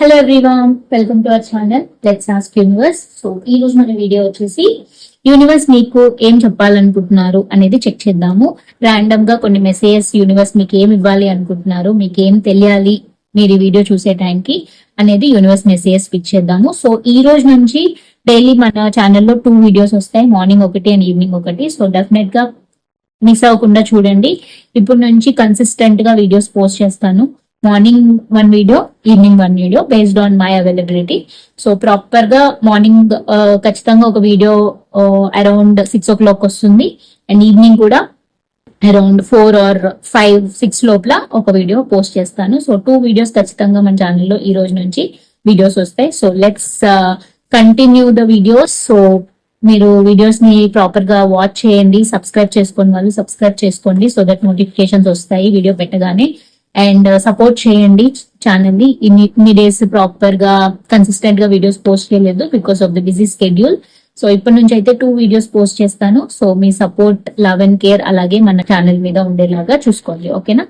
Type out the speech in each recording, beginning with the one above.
Hello everyone welcome to our channel let's ask universe so ఈ రోజు మన video వచ్చేసి యూనివర్స్ మీకు ఏం చెప్పాలనుకుంటున్నారు అనేది చెక్ చేద్దాము. ర్యాండమ్గా కొన్ని మెసేజెస్ యూనివర్స్ మీకు ఏం ఇవ్వాలి అనుకుంటున్నారు మీకు ఏం తెలియాలి మీరు ఈ వీడియో చూసే టైంకి అనేది యూనివర్స్ మెసేజెస్ పిక్ చేద్దాము. సో ఈ రోజు నుంచి డైలీ మన ఛానల్లో టూ వీడియోస్ వస్తాయి మార్నింగ్ ఒకటి అండ్ ఈవినింగ్ ఒకటి. సో డెఫినెట్గా మిస్ అవ్వకుండా చూడండి. ఇప్పుడు నుంచి కన్సిస్టెంట్గా వీడియోస్ పోస్ట్ చేస్తాను. Morning one video evening one video based on my availability so ప్రాపర్గా మార్నింగ్ ఖచ్చితంగా ఒక video around six o'clock వస్తుంది. అండ్ ఈవినింగ్ కూడా around four or five six లోపల ఒక వీడియో పోస్ట్ చేస్తాను. సో టూ వీడియోస్ ఖచ్చితంగా మన ఛానల్లో ఈ రోజు నుంచి వీడియోస్ వస్తాయి. So let's continue the videos so మీరు వీడియోస్ని ప్రాపర్గా వాచ్ చేయండి సబ్స్క్రైబ్ చేసుకోండి వాళ్ళు సబ్స్క్రైబ్ చేసుకోండి. సో దట్ నోటిఫికేషన్స్ వస్తాయి. వీడియో పెట్టగానే అండ్ సపోర్ట్ uh, చేయండి ఛానల్ని ఇన్ని డేస్ ప్రాపర్గా కన్సిస్టెంట్గా వీడియోస్ పోస్ట్ చేయలేదు because of the busy schedule so ఇప్పటి నుంచి అయితే టూ వీడియోస్ పోస్ట్ చేస్తాను. సో మీ సపోర్ట్ లవ్ అండ్ కేర్ అలాగే మన ఛానల్ మీద ఉండేలాగా చూసుకోండి. ఓకేనా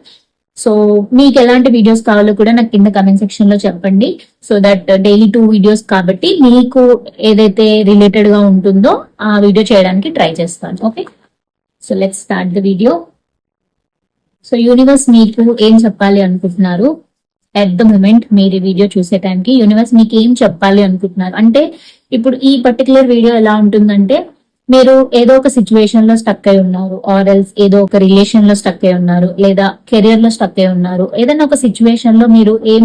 సో మీకు ఎలాంటి వీడియోస్ కావాలో కూడా నాకు కింద కమెంట్ సెక్షన్లో చెప్పండి. So that daily two videos కాబట్టి మీకు ఏదైతే రిలేటెడ్గా ఉంటుందో ఆ వీడియో చేయడానికి ట్రై చేస్తాను. Okay so let start the video so universe మీకు ఏం చెప్పాలి అనుకుంటున్నారు? అట్ ద మూమెంట్ మీరు వీడియో చూసే టైంకి యూనివర్స్ మీకు ఏం చెప్పాలి అనుకుంటున్నారు? అంటే ఇప్పుడు ఈ పర్టికులర్ వీడియో ఎలా ఉంటుందంటే మీరు ఏదో ఒక సిచ్యువేషన్లో స్టక్ అయి ఉన్నారు ఆర్ ఎల్స్ ఏదో ఒక రిలేషన్లో స్టక్ అయి ఉన్నారు లేదా కెరియర్లో స్టక్ అయి ఉన్నారు. ఏదైనా ఒక సిచ్యువేషన్లో మీరు ఏం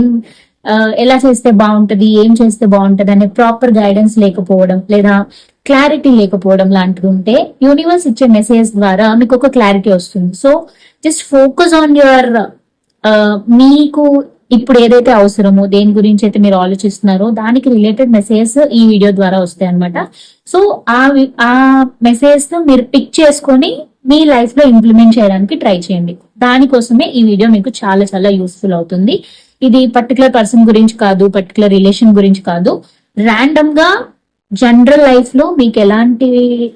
ఎలా చేస్తే బాగుంటది ఏం చేస్తే బాగుంటది అనే ప్రాపర్ గైడెన్స్ లేకపోవడం లేదా క్లారిటీ లేకపోవడం లాంటిది ఉంటే యూనివర్స్ ఇచ్చే మెసేజ్ ద్వారా మీకు ఒక క్లారిటీ వస్తుంది so just focus on your మీకు ఇప్పుడు ఏదైతే అవసరమో దేని గురించి అయితే మీరు ఆలోచిస్తున్నారో దానికి రిలేటెడ్ మెసేజెస్ ఈ వీడియో ద్వారా వస్తాయి అనమాట సో ఆ వి- ఆ మెసేజ్ను మీరు పిక్ చేసుకొని మీ లైఫ్లో ఇంప్లిమెంట్ చేయడానికి ట్రై చేయండి. దానికోసమే ఈ వీడియో మీకు చాలా చాలా యూస్ఫుల్ అవుతుంది. ఇది పర్టికులర్ పర్సన్ గురించి కాదు పర్టికులర్ రిలేషన్ గురించి కాదు. ర్యాండమ్గా జనరల్ లైఫ్లో మీకు ఎలాంటి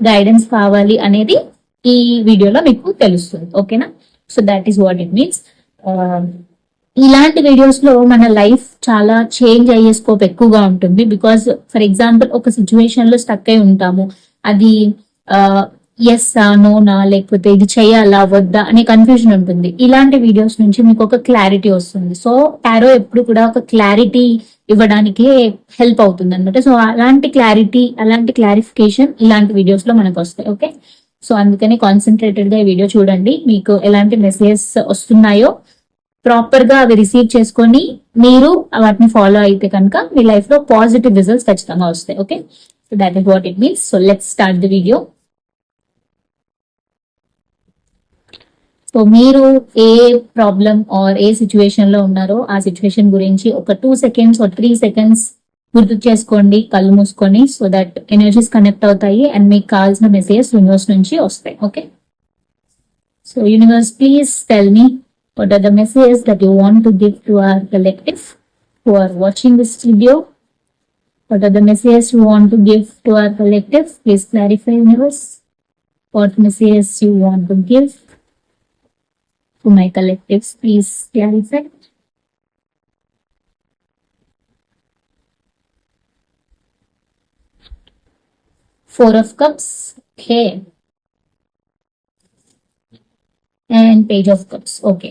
గైడెన్స్ కావాలి అనేది ఈ వీడియోలో మీకు తెలుస్తుంది. ఓకేనా? So that is what it means ఇలాంటి వీడియోస్లో మన లైఫ్ చాలా చేంజ్ అయ్యే స్కోప్ ఎక్కువగా ఉంటుంది. బికాస్ ఫర్ ఎగ్జాంపుల్ ఒక సిచ్యువేషన్లో స్టక్ అయి ఉంటాము. అది uh, ఎస్ నోనా లేకపోతే ఇది చేయాలా వద్దా అనే కన్ఫ్యూజన్ ఉంటుంది. ఇలాంటి వీడియోస్ నుంచి మీకు ఒక క్లారిటీ వస్తుంది. సో టారో ఎప్పుడు కూడా ఒక క్లారిటీ ఇవ్వడానికి హెల్ప్ అవుతుంది అనమాట సో అలాంటి క్లారిటీ అలాంటి క్లారిఫికేషన్ ఇలాంటి వీడియోస్లో మనకు వస్తాయి ఓకే సో అందుకని కాన్సన్ట్రేటెడ్గా ఈ వీడియో చూడండి. మీకు ఎలాంటి మెసేజెస్ వస్తున్నాయో ప్రాపర్గా అవి రిసీవ్ చేసుకొని మీరు వాటిని ఫాలో అయితే కనుక మీ లైఫ్లో పాజిటివ్ రిజల్ట్స్ ఖచ్చితంగా వస్తాయి okay so that is what it means so let start the video so మీరు ఏ ప్రాబ్లం ఆర్ ఏ సిచ్యువేషన్లో ఉన్నారో ఆ సిచ్యువేషన్ గురించి ఒక టూ సెకండ్స్ ఒక త్రీ సెకండ్స్ గుర్తు చేసుకోండి కళ్ళు మూసుకొని సో దట్ ఎనర్జీస్ కనెక్ట్ అవుతాయి అండ్ మీకు కావాల్సిన మెసేజెస్ యూనివర్స్ నుంచి వస్తాయి okay so universe please tell me what are the messages that you want to give to our collective who are watching this video what are the messages you want to give to our collective please clarify universe what messages you want to give to my collectives please clarify four of cups okay. And page of cups okay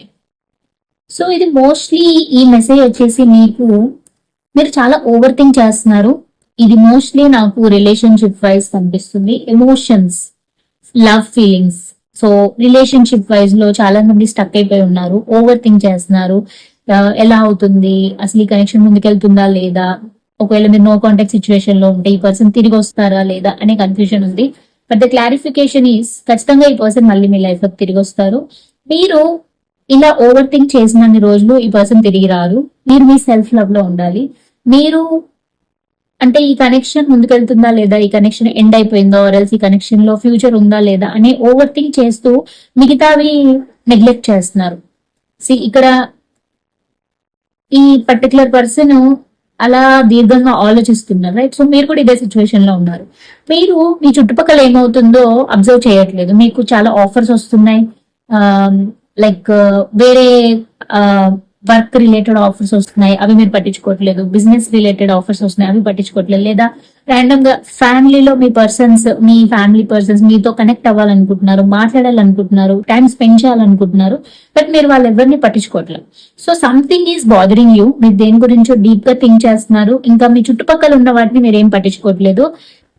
so ఇది mostly ఈ message వచ్చేసి మీకు మీరు చాలా over think చేస్తున్నారు. ఇది mostly నాకు relationship wise కనిపిస్తుంది. Emotions love feelings so relationship వైజ్లో చాలా మంది స్టక్ అయిపోయి ఉన్నారు ఓవర్ థింక్ చేస్తున్నారు ఎలా అవుతుంది? అసలు ఈ కనెక్షన్ ముందుకెళ్తుందా లేదా? ఒకవేళ మీరు నో కాంటాక్ట్ సిచ్యువేషన్లో ఉంటే ఈ పర్సన్ తిరిగి వస్తారా లేదా అనే కన్ఫ్యూజన్ ఉంది. బట్ ద క్లారిఫికేషన్ ఈస్ ఖచ్చితంగా ఈ పర్సన్ మళ్ళీ మీ లైఫ్లోకి తిరిగి వస్తారు. మీరు ఇలా ఓవర్ థింక్ చేసినన్ని రోజులు ఈ పర్సన్ తిరిగి రారు. మీరు మీ సెల్ఫ్ లవ్లో ఉండాలి. మీరు అంటే ఈ కనెక్షన్ ముందుకెళ్తుందా లేదా ఈ కనెక్షన్ ఎండ్ అయిపోయిందా ఎల్స్ ఈ కనెక్షన్లో ఫ్యూచర్ ఉందా లేదా అని ఓవర్ థింక్ చేస్తూ మిగతావి నెగ్లెక్ట్ చేస్తున్నారు. సి ఇక్కడ ఈ పర్టికులర్ పర్సన్ అలా దీర్ఘంగా ఆలోచిస్తున్నారు రైట్ సో మీరు కూడా ఇదే సిచ్యువేషన్లో ఉన్నారు. మీరు మీ చుట్టుపక్కల ఏమవుతుందో అబ్జర్వ్ చేయట్లేదు. మీకు చాలా ఆఫర్స్ వస్తున్నాయి. Um, లైక్ uh, వేరే uh, వర్క్ రిలేటెడ్ ఆఫర్స్ వస్తున్నాయి అవి మీరు పట్టించుకోవట్లేదు. బిజినెస్ రిలేటెడ్ ఆఫర్స్ వస్తున్నాయి అవి పట్టించుకోవట్లేదు. లేదా ర్యాండమ్గా ఫ్యామిలీలో మీ పర్సన్స్ మీ ఫ్యామిలీ పర్సన్స్ మీతో కనెక్ట్ అవ్వాలనుకుంటున్నారు మాట్లాడాలనుకుంటున్నారు టైం స్పెండ్ చేయాలనుకుంటున్నారు బట్ మీరు వాళ్ళు ఎవరిని పట్టించుకోవట్లేదు. So something is bothering you. మీరు దేని గురించో డీప్గా థింక్ చేస్తున్నారు. ఇంకా మీ చుట్టుపక్కల ఉన్న వాటిని మీరు ఏం పట్టించుకోవట్లేదు.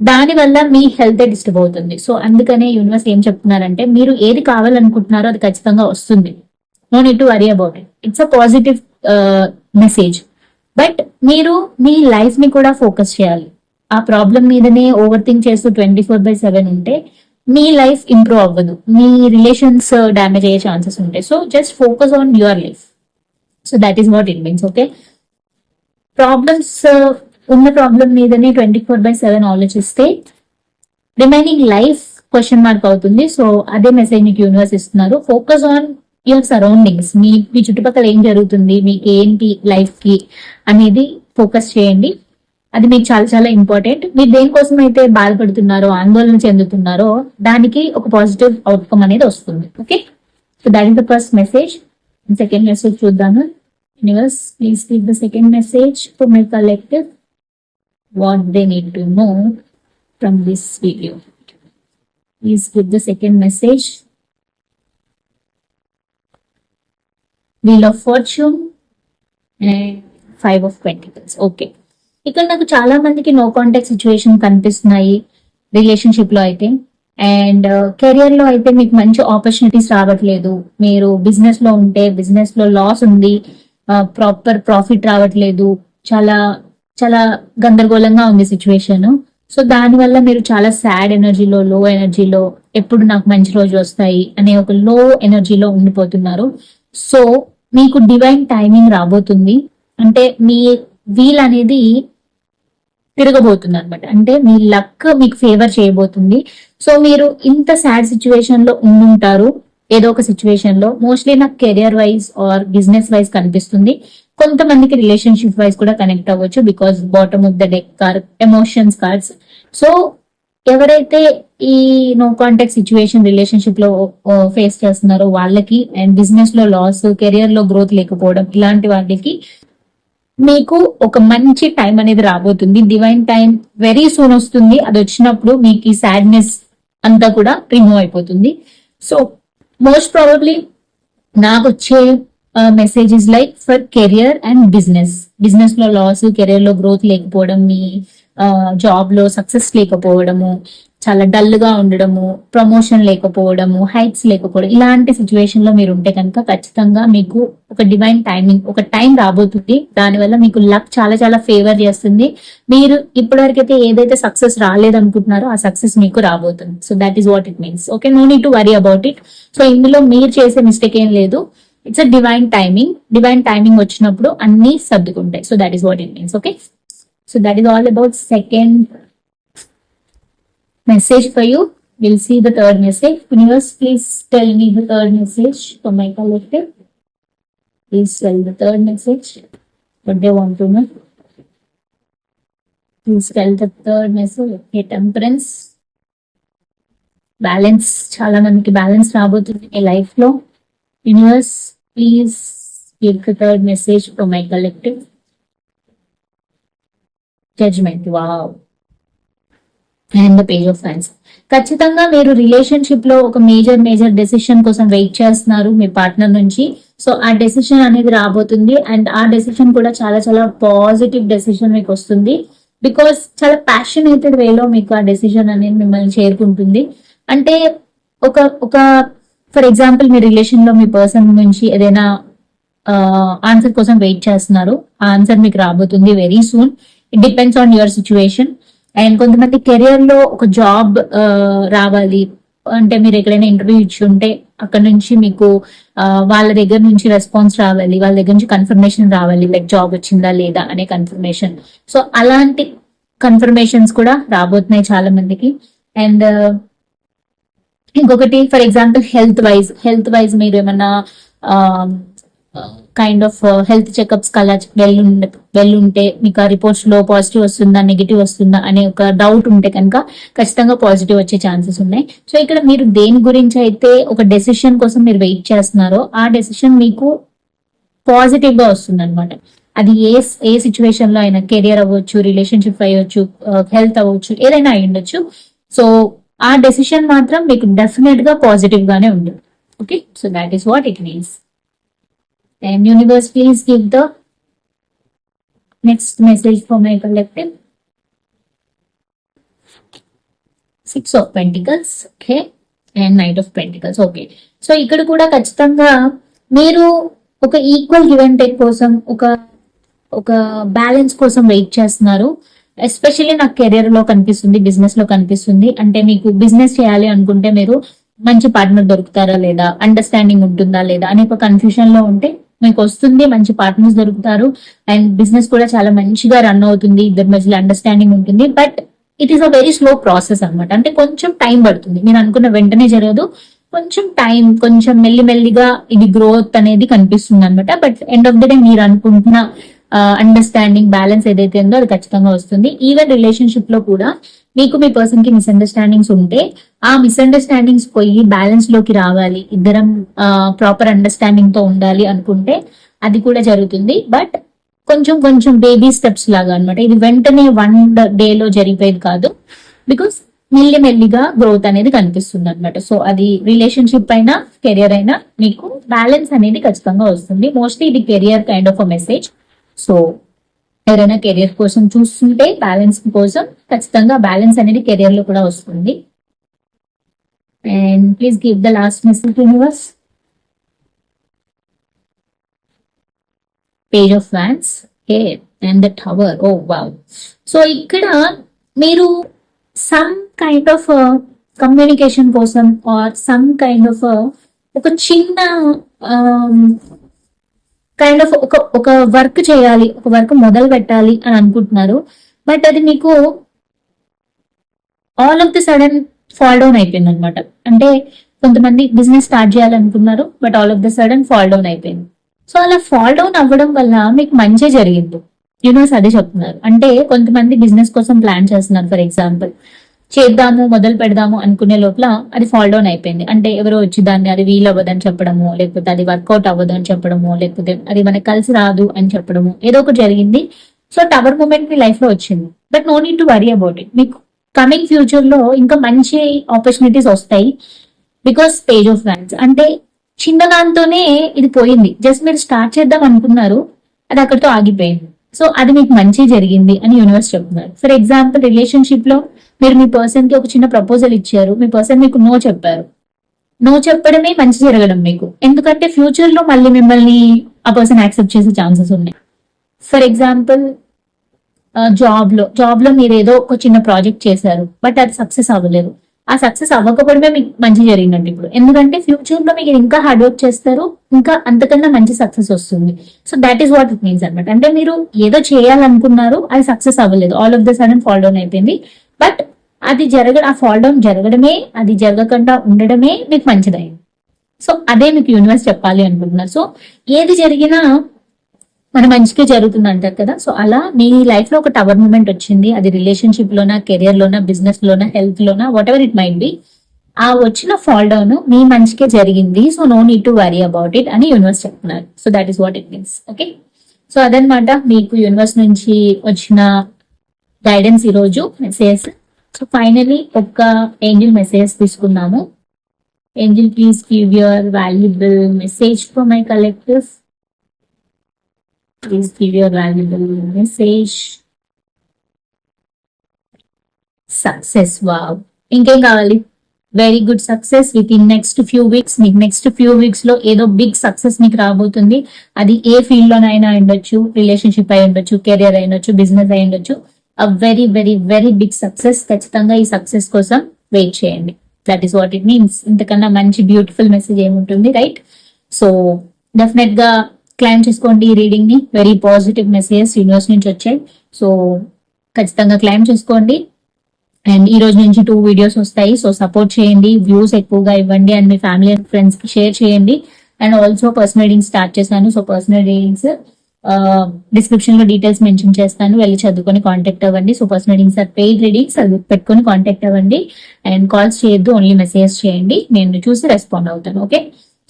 దాని వల్ల మీ హెల్త్ డిస్టర్బ్ అవుతుంది. సో అందుకనే యూనివర్స్ ఏం చెప్తున్నారంటే మీరు ఏది కావాలనుకుంటున్నారో అది ఖచ్చితంగా వస్తుంది. No need to worry about it it's a positive message but మీరు మీ లైఫ్ని కూడా ఫోకస్ చేయాలి. ఆ ప్రాబ్లం మీదనే ఓవర్ థింక్ చేస్తూ ట్వంటీ ఫోర్ బై సెవెన్ ఉంటే మీ లైఫ్ ఇంప్రూవ్ అవ్వదు. మీ రిలేషన్స్ డ్యామేజ్ uh, అయ్యే ఛాన్సెస్ ఉంటాయి. So just focus on your life so that is what it means okay problems ఉన్న ప్రాబ్లం మీదనే ట్వంటీ ఫోర్ బై సెవెన్ ఆలోచిస్తే రిమైనింగ్ లైఫ్ క్వశ్చన్ మార్క్ అవుతుంది. సో అదే మెసేజ్ మీకు యూనివర్స్ ఇస్తున్నారు. ఫోకస్ ఆన్ యువర్ సరౌండింగ్స్ మీ మీ చుట్టుపక్కల ఏం జరుగుతుంది? మీకు ఏంటి లైఫ్కి అనేది ఫోకస్ చేయండి. అది మీకు చాలా చాలా ఇంపార్టెంట్. మీరు దేనికోసం అయితే బాధపడుతున్నారో ఆందోళన చెందుతున్నారో దానికి ఒక పాజిటివ్ అవుట్కమ్ అనేది వస్తుంది. Okay? So that is the first message second message చూద్దాము. Universe please leave the second message to my collective what they need to know from this video please give the second message wheel of fortune and five of pentacles okay ఇక్కడ నాకు చాలా మందికి no contact situation కనిపిస్తున్నాయి రిలేషన్షిప్లో అయితే. And career uh, లో అయితే మీకు మంచి ఆపర్చునిటీస్ రావట్లేదు. మీరు బిజినెస్లో ఉంటే బిజినెస్లో లాస్ ఉంది uh, ప్రాపర్ ప్రాఫిట్ రావట్లేదు. చాలా చాలా గందరగోళంగా ఉంది సిచ్యువేషన్ సో దానివల్ల మీరు చాలా సాడ్ ఎనర్జీలో లో ఎనర్జీలో ఎప్పుడు నాకు మంచి రోజు వస్తాయి అనే ఒక లో ఎనర్జీలో ఉండిపోతున్నారు. సో మీకు డివైన్ టైమింగ్ రాబోతుంది. అంటే మీ వీల్ అనేది తిరగబోతుంది అనమాట అంటే మీ లక్ మీకు ఫేవర్ చేయబోతుంది. సో మీరు ఇంత సాడ్ సిచ్యువేషన్లో ఉండుంటారు. ఏదో ఒక సిచ్యువేషన్లో. మోస్ట్లీ నాకు career wise or business wise కనిపిస్తుంది. కొంతమందికి రిలేషన్షిప్ వైజ్ కూడా కనెక్ట్ అవ్వచ్చు because bottom of the deck car emotions cards so ఎవరైతే ఈ నో కాంటాక్ట్ సిచ్యువేషన్ రిలేషన్షిప్లో ఫేస్ చేస్తున్నారో వాళ్ళకి అండ్ బిజినెస్లో లాస్ కెరియర్లో గ్రోత్ లేకపోవడం ఇలాంటి వాళ్ళకి మీకు ఒక మంచి టైం అనేది రాబోతుంది. డివైన్ టైం వెరీ సూన్ వస్తుంది. అది వచ్చినప్పుడు మీకు ఈ సాడ్నెస్ అంతా కూడా రిమూవ్ అయిపోతుంది. సో మోస్ట్ ప్రాబబ్లీ నాకు వచ్చే messages like for career and business బిజినెస్లో లాస్ కెరియర్లో గ్రోత్ లేకపోవడం మీ జాబ్లో సక్సెస్ లేకపోవడము చాలా డల్గా ఉండడము ప్రమోషన్ లేకపోవడము హైట్స్ లేకపోవడం ఇలాంటి సిచ్యువేషన్లో మీరు ఉంటే కనుక ఖచ్చితంగా మీకు ఒక డివైన్ టైమింగ్ ఒక టైం రాబోతుంది. దానివల్ల మీకు లక్ చాలా చాలా ఫేవర్ చేస్తుంది. మీరు ఇప్పటివరకైతే ఏదైతే సక్సెస్ రాలేదనుకుంటున్నారో ఆ సక్సెస్ మీకు రాబోతుంది. So that is what it means okay no need to worry about it so ఇందులో మీరు చేసే మిస్టేక్ ఏం లేదు. It's a divine timing divine timing వచ్చినప్పుడు అన్ని సర్దుకుంటాయి. So that is what it means okay So that is all about second message for you. We'll see the third message. Universe, please tell me the third message for my collective. Please tell the third message. What they want to know. Please tell the third message. Okay, temperance. Balance చాలా మందికి balance రాబోతుంది మీ life లో universe please give the third message for my collective Judgement wow and the page of friends ఖచ్చితంగా మీరు రిలేషన్షిప్లో ఒక major major decision కోసం wait చేస్తున్నారు మీ పార్ట్నర్ నుంచి. సో ఆ డెసిషన్ అనేది రాబోతుంది అండ్ ఆ డెసిషన్ కూడా చాలా చాలా పాజిటివ్ డెసిషన్ మీకు వస్తుంది. బికాస్ చాలా ప్యాషనేటెడ్ వేలో మీకు ఆ డెసిషన్ అనేది మిమ్మల్ని చేరుకుంటుంది. అంటే ఒక ఒక ఫర్ ఎగ్జాంపుల్ మీ రిలేషన్లో మీ పర్సన్ నుంచి ఏదైనా uh, ఆన్సర్ కోసం వెయిట్ చేస్తున్నారు. ఆ ఆన్సర్ మీకు రాబోతుంది very soon it depends on your situation and కొంతమంది కెరియర్లో ఒక జాబ్ uh, రావాలి. అంటే మీరు ఎక్కడైనా ఇంటర్వ్యూ ఇచ్చి ఉంటే అక్కడ నుంచి మీకు uh, వాళ్ళ దగ్గర నుంచి రెస్పాన్స్ రావాలి. వాళ్ళ దగ్గర నుంచి కన్ఫర్మేషన్ రావాలి. లైక్ జాబ్ వచ్చిందా లేదా అనే కన్ఫర్మేషన్ సో అలాంటి కన్ఫర్మేషన్స్ కూడా రాబోతున్నాయి చాలా మందికి అండ్ uh, ఇంకొకటి for example health wise health wise మీరు ఏమన్నా um, kind of health checkups కలా వెళ్ళుండ వెళ్ళుంటే మీకు ఆ రిపోర్ట్స్లో పాజిటివ్ వస్తుందా నెగిటివ్ వస్తుందా అనే ఒక డౌట్ ఉంటే కనుక ఖచ్చితంగా పాజిటివ్ వచ్చే ఛాన్సెస్ ఉన్నాయి. సో ఇక్కడ మీరు దేని గురించి అయితే ఒక డెసిషన్ కోసం మీరు వెయిట్ చేస్తున్నారో ఆ డెసిషన్ మీకు పాజిటివ్గా వస్తుంది అనమాట అది ఏ ఏ సిచ్యువేషన్లో అయినా కెరియర్ అవ్వచ్చు రిలేషన్షిప్ అయ్యొచ్చు హెల్త్ అవ్వచ్చు ఏదైనా అయి ఉండొచ్చు. సో ఆ డెసిషన్ మాత్రం మీకు డెఫినెట్గా పాజిటివ్ గానే ఉంటుంది. Okay so that is what it means And universe, please give the next message for my collective. Six of pentacles okay and knight of pentacles okay so ఇక్కడ కూడా ఖచ్చితంగా మీరు ఒక ఈక్వల్ గివ్ అండ్ టేక్ కోసం ఒక ఒక balance కోసం wait చేస్తున్నారు. ఎస్పెషల్లీ నాకు కెరియర్లో కనిపిస్తుంది బిజినెస్లో కనిపిస్తుంది. అంటే మీకు బిజినెస్ చేయాలి అనుకుంటే మీరు మంచి పార్ట్నర్ దొరుకుతారా లేదా? అండర్స్టాండింగ్ ఉంటుందా లేదా? అనే ఒక కన్ఫ్యూజన్లో ఉంటే మీకు వస్తుంది మంచి పార్ట్నర్స్ దొరుకుతారు. అండ్ బిజినెస్ కూడా చాలా మంచిగా రన్ అవుతుంది. ఇద్దరి మధ్యలో అండర్స్టాండింగ్ ఉంటుంది. But it is a very slow process అన్నమాట. అంటే కొంచెం టైం పడుతుంది. మీరు అనుకున్న వెంటనే జరగదు. కొంచెం టైం కొంచెం మెల్లిమెల్లిగా ఇది గ్రోత్ అనేది కనిపిస్తుంది అనమాట but end of the day మీరు అనుకుంటున్న uh, అండర్స్టాండింగ్ బ్యాలెన్స్ ఏదైతే ఉందో అది ఖచ్చితంగా వస్తుంది. ఈవెన్ రిలేషన్షిప్లో కూడా మీకు మీ పర్సన్కి మిస్అండర్స్టాండింగ్స్ ఉంటే ఆ మిస్అండర్స్టాండింగ్స్ పోయి బ్యాలెన్స్లోకి రావాలి. ఇద్దరం ప్రాపర్ అండర్స్టాండింగ్తో ఉండాలి అనుకుంటే అది కూడా జరుగుతుంది. బట్ కొంచెం కొంచెం బేబీ స్టెప్స్ లాగా అనమాట ఇది వెంటనే వన్ డే లో జరిగేది కాదు. బికాస్ మెల్లి మెల్లిగా గ్రోత్ అనేది కనిపిస్తుంది అనమాట సో అది రిలేషన్షిప్ అయినా కెరియర్ అయినా మీకు బ్యాలెన్స్ అనేది ఖచ్చితంగా వస్తుంది. మోస్ట్లీ ఇది career kind of a message so ఎవరైనా కెరియర్ కోసం చూస్తుంటే బ్యాలెన్స్ కోసం ఖచ్చితంగా బ్యాలెన్స్ అనేది కెరియర్లో కూడా వస్తుంది. And please give the last message universe page of fans A and the tower oh wow so ఇక్కడ మీరు సమ్ కైండ్ ఆఫ్ కమ్యూనికేషన్ కోసం ఆర్ సమ్ కైండ్ ఆఫ్ ఒక చిన్న um, కైండ్ ఆఫ్ ఒక ఒక వర్క్ చేయాలి ఒక వర్క్ మొదలు పెట్టాలి అని అనుకుంటున్నారు. బట్ అది మీకు all of the sudden fall down అయిపోయింది అనమాట అంటే కొంతమంది బిజినెస్ స్టార్ట్ చేయాలనుకున్నారు but all of the sudden fall down అయిపోయింది. సో అలా ఫాల్ డౌన్ అవ్వడం వల్ల మీకు మంచి జరిగింది. యూనివర్స్ అదే చెప్తున్నారు. అంటే కొంతమంది బిజినెస్ కోసం ప్లాన్ చేస్తున్నారు ఫర్ ఎగ్జాంపుల్ చేద్దాము మొదలు పెడదాము అనుకునే లోపల అది ఫాల్ డౌన్ అయిపోయింది. అంటే ఎవరో వచ్చి దాన్ని అది వీల్ అవ్వదని చెప్పడము లేకపోతే అది వర్కౌట్ అవ్వదు అని చెప్పడము లేకపోతే అది మనకి కలిసి రాదు అని చెప్పడము ఏదో ఒకటి జరిగింది. సో టవర్ మూమెంట్ మీ లైఫ్లో వచ్చింది. But no need to worry about it మీకు కమింగ్ ఫ్యూచర్లో ఇంకా మంచి ఆపర్చునిటీస్ వస్తాయి బికాస్ పేజ్ ఆఫ్ ఫ్యాన్స్ అంటే చిన్న దాంతోనే ఇది పోయింది. జస్ట్ మీరు స్టార్ట్ చేద్దాం అనుకున్నారు అది అక్కడితో ఆగిపోయింది. సో అది మీకు మంచి జరిగింది అని యూనివర్స్ చెప్తున్నారు. ఫర్ ఎగ్జాంపుల్ రిలేషన్షిప్లో మీరు మీ పర్సన్కి ఒక చిన్న ప్రపోజల్ ఇచ్చారు మీ పర్సన్ మీకు నో చెప్పారు. నో చెప్పడమే మంచి జరగడం మీకు. ఎందుకంటే ఫ్యూచర్లో మళ్ళీ మిమ్మల్ని ఆ పర్సన్ యాక్సెప్ట్ చేసే ఛాన్సెస్ ఉన్నాయి. ఫర్ ఎగ్జాంపుల్ జాబ్లో. జాబ్లో మీరు ఏదో ఒక చిన్న ప్రాజెక్ట్ చేశారు బట్ అది సక్సెస్ అవ్వలేదు. ఆ సక్సెస్ అవ్వకపోవడమే మీకు మంచి జరిగిందండి ఇప్పుడు. ఎందుకంటే ఫ్యూచర్లో మీరు ఇంకా హార్డ్ వర్క్ చేస్తారు ఇంకా అంతకన్నా మంచి సక్సెస్ వస్తుంది. So that is what it means అనమాట అంటే మీరు ఏదో చేయాలనుకున్నారు అది సక్సెస్ అవ్వలేదు. All of the sudden fall down అయిపోయింది. బట్ అది జరగ ఆ ఫాల్ డౌన్ జరగడమే అది జరగకుండా ఉండడమే మీకు మంచిదైంది. సో అదే మీకు యూనివర్స్ చెప్పాలి అనుకుంటున్నారు. సో ఏది జరిగినా మన మంచికే జరుగుతుంది అంటారు కదా. సో అలా మీ లైఫ్లో ఒక టవర్ మూమెంట్ వచ్చింది. అది రిలేషన్షిప్ లోనా కెరియర్ లోనా బిజినెస్ లోనా హెల్త్ లోనా whatever it might be ఆ వచ్చిన ఫాల్ డౌన్ మీ మంచికే జరిగింది. So no need to worry about it అని యూనివర్స్ చెప్తున్నారు. So that is what it means okay so అదనమాట మీకు యూనివర్స్ నుంచి వచ్చిన గైడెన్స్ ఈ రోజు. మెసేజ్ సో ఫైనలీ ఒక ఏంజిల్ మెసేజ్ తీసుకున్నాము. Angel please give your valuable message for my collective Please give your valuable message. Success wow ఇంకేం కావాలి? Very good success within next few weeks మీకు నెక్స్ట్ ఫ్యూ వీక్స్లో ఏదో big success మీకు రాబోతుంది. అది ఏ ఫీల్డ్ లోనైనా ఉండొచ్చు. రిలేషన్షిప్ అయి ఉండొచ్చు కెరియర్ అయి ఉండొచ్చు బిజినెస్ అయి ఉండొచ్చు. A very very very big success ఖచ్చితంగా ఈ సక్సెస్ కోసం వెయిట్ చేయండి. That is what it means ఇంతకన్నా మంచి బ్యూటిఫుల్ మెసేజ్ ఏముంటుంది రైట్ సో డెఫినెట్గా క్లైమ్ చేసుకోండి ఈ రీడింగ్ని. వెరీ పాజిటివ్ మెసేజెస్ యూనివర్స్ నుంచి వచ్చాయి. సో ఖచ్చితంగా క్లైమ్ చేసుకోండి. అండ్ ఈ రోజు నుంచి టూ వీడియోస్ వస్తాయి. సో సపోర్ట్ చేయండి. వ్యూస్ ఎక్కువగా ఇవ్వండి. అండ్ మీ ఫ్యామిలీ అండ్ ఫ్రెండ్స్కి షేర్ చేయండి. And also personal reading start చేశాను. సో పర్సనల్ రీడింగ్స్ డిస్క్రిప్షన్లో డీటెయిల్స్ మెన్షన్ చేస్తాను. వెళ్ళి చదువుకొని కాంటాక్ట్ అవ్వండి. So personal readings or paid readings అది పెట్టుకొని కాంటాక్ట్ అవ్వండి. అండ్ కాల్స్ చేయొద్దు. ఓన్లీ మెసేజ్ చేయండి. నేను చూసి రెస్పాండ్ అవుతాను. Okay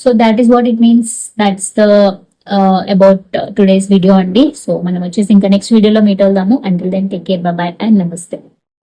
so that is what it means that's the about today's video అండి. సో మనం వచ్చేసి ఇంకా నెక్స్ట్ వీడియోలో మీట్ అవుదాము. Until then take care bye and నమస్తే